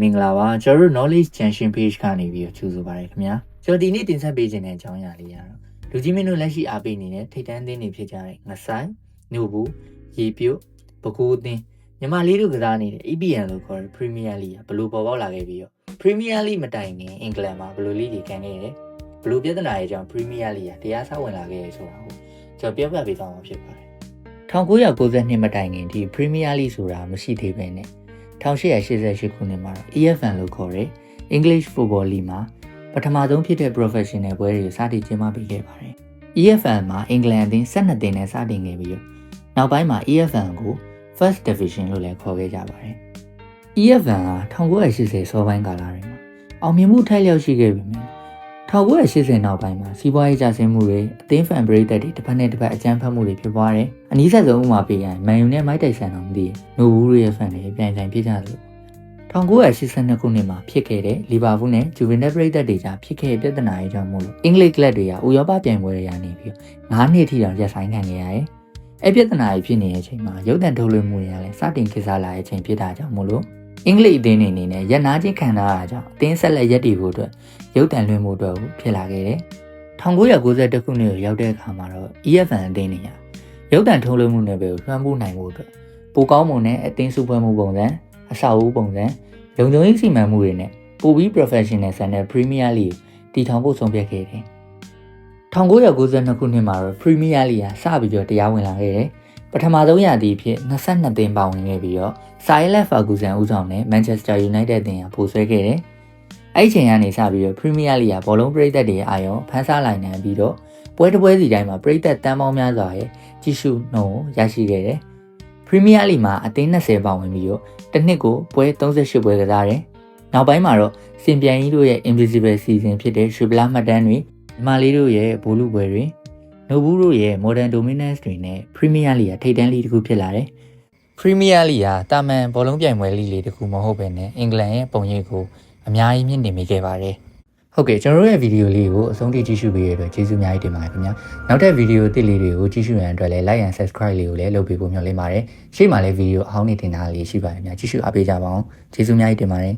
မင်္ဂလာပါကျွန်တော်တို့ knowledge junction page ကနေပြီးတော့ကြိုဆိုပါရခင်ဗျာကျွန်တော်ဒီနေ့တင်ဆက်ပေးခြင်းတဲ့အကြောင်းအရာလေးကတော့လူကြီးမင်းတို့လက်ရှိအားပေးနေတဲ့ထိတ်တန်းသင်းတွေဖြစ်ကြတဲ့ငဆိုင်နှုတ်ဘူးရေပြုတ်ပကိုးသင်းညီမလေးတို့ကစားနေတဲ့ EPL လို့ခေါ်တဲ့ Premier League ကဘလို့ပေါ်ပေါက်လာခဲ့ပြီးတော့ Premier League မတိုင်ခင်အင်္ဂလန်မှာဘလို့ league တွေကန်ခဲ့တယ်ဘလို့ပြဿနာရဲ့အကြောင်း Premier League ကတရားစားဝင်လာခဲ့ရဆိုတာကိုကျွန်တော်ပြောပြပေးသွားမှာဖြစ်ပါတယ်1992မတိုင်ခင်ဒီ Premier League ဆိုတာမရှိသေးပဲနဲ့ 1888ခုနှစ်မှာတော့ EFL လို့ခေါ်တဲ့ English Football League မှာပထမဆုံးဖြစ်တဲ့ professional ပွဲတွေကိုစတင်ကျင်းပပေးခဲ့ပါတယ်။ EFL မှာအင်္ဂလန်အသင်း12သင်းနဲ့စတင်ခဲ့ပြီးတော့နောက်ပိုင်းမှာ EFL ကို First Division လို့လည်းခေါ်ခဲ့ကြပါတယ်။ EFL က1980စောပိုင်းကာလတွေမှာအောင်မြင်မှုထိုက်လျောက်ရှိခဲ့ပေမယ့် 1980နောက်ပိုင်းမှာစီးပွားရေးကျဆင်းမှုတွေအသင်းဖန်ပရိသတ်တွေတစ်ဖက်နဲ့တစ်ဖက်အကြမ်းဖက်မှုတွေဖြစ်ပွားတယ်။အနည်းဆက်ဆုံးဥပမာပေးရင်မန်ယူနဲ့မိုက်တိုက်ဆန်တော်မသိရင်နိုဘူးရဲ့ဖန်တွေအပြိုင်ဆိုင်ဖြစ်ကြတယ်1982ခုနှစ်မှာဖြစ်ခဲ့တဲ့လီဗာပူးနဲ့ဂျူဗင်တက်ပရိသတ်တွေကြားဖြစ်ခဲ့တဲ့ပြဿနာရေးကြောင့်မို့လို့အင်္ဂလိပ်ကလပ်တွေကဥရောပပြိုင်ပွဲတွေရနေပြီး9နှစ်ထိတောင်ရပ်ဆိုင်းခံခဲ့ရတယ်။အဲ့ပြဿနာကြီးဖြစ်နေတဲ့အချိန်မှာရုပ်တံထုတ်လွှင့်မှုတွေကလည်းစတင်ခေတ်စားလာတဲ့အချိန်ဖြစ်တာကြောင့်မို့လို့ အင်္ဂလိပ်အသင်းတွေအနေနဲ့ရက်နာချင်းခံထားရတာကြောင့်အသင်းဆက်လက်ရပ်တည်ဖို့အတွက်ရုပ်တံလွှင့်မှုအတွက်ဖြစ်လာခဲ့တယ်။1992ခုနှစ်ကိုရောက်တဲ့အခါမှာတော့ EFN အသင်းတွေကရုပ်တံထုတ်လွှင့်မှုနယ်ပယ်ကိုလွှမ်းမိုးနိုင်ဖို့အတွက်ပိုကောင်းမွန်တဲ့အသင်းစုဖွဲ့မှုပုံစံအဆောက်အဦပုံစံလုံခြုံရေးစီမံမှုတွေနဲ့ပိုပြီး professional ဆန်တဲ့ Premier League တည်ထောင်ဖို့ဆုံးဖြတ်ခဲ့တယ်။1992ခုနှစ်မှာတော့ Premier League ကစပြီးတော့တရားဝင်လာခဲ့တယ်။ ပထမဆုံးရာသီအဖြစ်22သင်းပါဝင်ခဲ့ပြီးတော့ Sir Alex Ferguson ဦးဆောင်တဲ့ Manchester United တင်ကပိုဆွဲခဲ့တယ်။အဲ့ဒီချိန်ကနေစပြီးတော့ Premier League ကဘောလုံးပရိသတ်တွေအာရုံဖန်ဆားလိုက်နိုင်ပြီးတော့ပွဲတစ်ပွဲစီတိုင်းမှာပရိသတ်တန်းပေါင်းများစွာရဲ့ကြီးစုနှုန်းရရှိခဲ့တယ်။ Premier League မှာအသင်း20ပါဝင်ပြီးတော့တစ်နှစ်ကိုပွဲ38ပွဲကစားတယ်။နောက်ပိုင်းမှာတော့စင်ပြန်ကြီးတို့ရဲ့ Invisible Season ဖြစ်တဲ့ရွှေပလားမှတ်တမ်းတွေညီမလေးတို့ရဲ့ဘိုးလူပွဲတွေ နိုဘူးတို့ရဲ့ Modern Dominance တွေနဲ့ Premier League ကထိပ်တန်းလိတစ်ခုဖြစ်လာတယ်။ Premier League ကတာမန်ဘောလုံးပြိုင်ပွဲလိလေးတစ်ခုမဟုတ်ဘဲနဲ့အင်္ဂလန်ရဲ့ပုံရိပ်ကိုအများကြီးမြင့်တင်မိခဲ့ပါတယ်။ဟုတ်ကဲ့ကျွန်တော်တို့ရဲ့ဗီဒီယိုလေးကိုအဆုံးထိကြည့်ရှုပေးရတဲ့အတွက်ကျေးဇူးအများကြီးတင်ပါတယ်ခင်ဗျာနောက်ထပ်ဗီဒီယိုအသစ်လေးတွေကိုကြည့်ရှုရန်အတွက်လည်း like and subscribe လေးကိုလည်းလုပ်ပေးဖို့မျှော်လင့်ပါတယ်ရှေ့မှာလည်းဗီဒီယိုအဟောင်းနေတင်တာလေးရှိပါတယ်ခင်ဗျာကြည့်ရှုအားပေးကြပါအောင်ကျေးဇူးအများကြီးတင်ပါတယ်